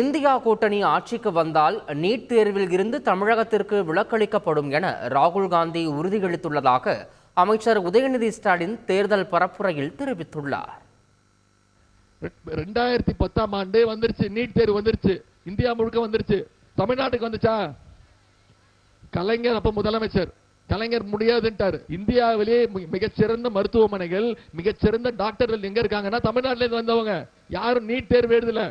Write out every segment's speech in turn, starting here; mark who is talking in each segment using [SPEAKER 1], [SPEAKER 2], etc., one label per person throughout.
[SPEAKER 1] India கூட்டணி ஆட்சிக்கு வந்தால் நீட் தேர்வில் இருந்து தமிழகத்திற்கு விலக்களிக்கப்படும் என ராகுல் காந்தி உறுதியளித்துள்ளதாக அமைச்சர் உதயநிதி ஸ்டாலின் தேர்தல் பரப்புரையில் தெரிவித்துள்ளார்.
[SPEAKER 2] ரெண்டாயிரத்தி பத்தாம் ஆண்டு வந்துருச்சு நீட் தேர்வு வந்துருச்சு இந்தியா முழுக்க வந்துருச்சு. தமிழ்நாட்டுக்கு வந்துச்சா? கலைஞர் அப்ப முதலமைச்சர். கலைஞர் முடியாதுன்ட்டாரு. இந்தியாவிலே மிகச்சிறந்த மருத்துவமனைகள் மிகச்சிறந்த டாக்டர்கள் எங்க இருக்காங்கன்னா தமிழ்நாட்டுல இருந்து வந்தவங்க. யாரும் நீட் தேர்வு எழுதல.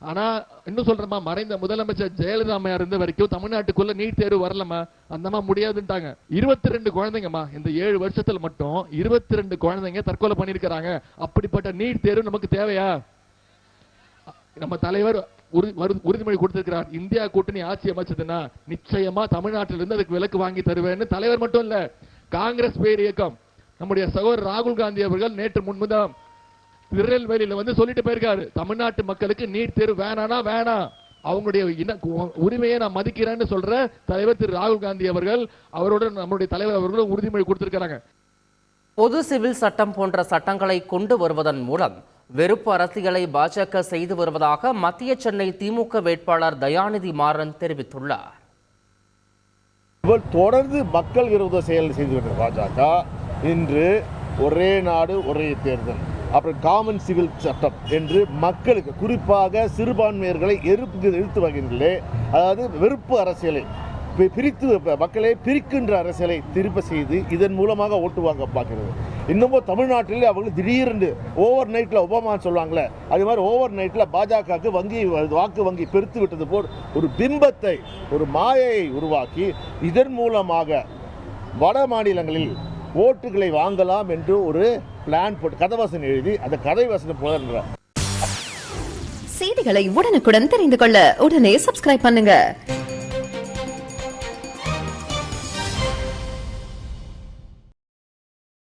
[SPEAKER 2] ஆனா இன்னும் சொல்றமா மறைந்த முதலமைச்சர் ஜெயலலிதா இருந்த வரைக்கும் தமிழ்நாட்டுக்குள்ள நீட் தேர்வு வரலமா அந்தமா முடியாதுன்ட்டாங்க. இருபத்தி ரெண்டு குழந்தைங்கம்மா இந்த ஏழு வருஷத்துல மட்டும் இருபத்தி ரெண்டு குழந்தைங்க தற்கொலை பண்ணிருக்கிறாங்க அப்படிப்பட்ட நீட் தேர்வு நமக்கு தேவையா? நம்ம தலைவர் உறுதிமொழி கொடுத்திருக்கிறார். இந்தியா கூட்டணி ஆட்சி அமைச்சதுன்னா நிச்சயமா தமிழ்நாட்டில இருந்து அதுக்கு விலக்கு வாங்கி தருவேன்னு தலைவர் மட்டும் இல்ல காங்கிரஸ் பேர் இயக்கம். நம்முடைய சகோதரர் ராகுல் காந்தி அவர்கள் நேற்று முன்புதான் திருநெல்வேலியில வந்து சொல்லிட்டு போயிருக்காரு. தமிழ்நாட்டு மக்களுக்கு நீட் தேர்வு வேணானா வேணாம் அவங்களுடைய உரிமையை நான் மதிக்கிறேன்னு சொல்ற தலைவர் திரு ராகுல் காந்தி அவர்கள் அவரோட நம்முடைய தலைவர் அவர்களும் உறுதிமொழி கொடுத்திருக்கிறாங்க.
[SPEAKER 1] பொது சிவில் சட்டம் போன்ற சட்டங்களை கொண்டு வருவதன் மூலம் வெறுப்பு அரசியலை பாஜக செய்து வருவதாக மத்திய சென்னை திமுக வேட்பாளர் தயாநிதி மாறன் தெரிவித்துள்ளார்.
[SPEAKER 3] இவர் தொடர்ந்து மக்கள் விரோத செயல் செய்து வருகிற பாஜக. இன்று ஒரே நாடு ஒரே தேர்தல். அப்புறம் காமன் சிவில் சட்டம் என்று மக்களுக்கு குறிப்பாக சிறுபான்மையர்களை எதிர்ப்பு எதிர்த்து வருகின்றே அதாவது வெறுப்பு அரசியலை பிரித்து மக்களை பிரிக்கின்ற அரசியலை திருப்ப செய்து இதன் மூலமாக ஓட்டு வாங்க பார்க்கிறது. இன்னமும் தமிழ்நாட்டில் அவர்கள் திடீரென்று ஓவர் நைட்டில் ஒபாமான்னு சொல்லுவாங்களே அது மாதிரி ஓவர் நைட்டில் பாஜகவுக்கு வங்கி வாக்கு வங்கி பெருத்து விட்டது போல் ஒரு பிம்பத்தை ஒரு மாயையை உருவாக்கி இதன் மூலமாக வட மாநிலங்களில் ஓட்டுகளை வாங்கலாம் என்று ஒரு பிளான் போட்டு கதை வசனம் எழுதி அந்த கதை வசனம் போல
[SPEAKER 4] செய்திகளை உடனுக்குடன் தெரிந்து கொள்ள உடனே சப்ஸ்கிரைப் பண்ணுங்க.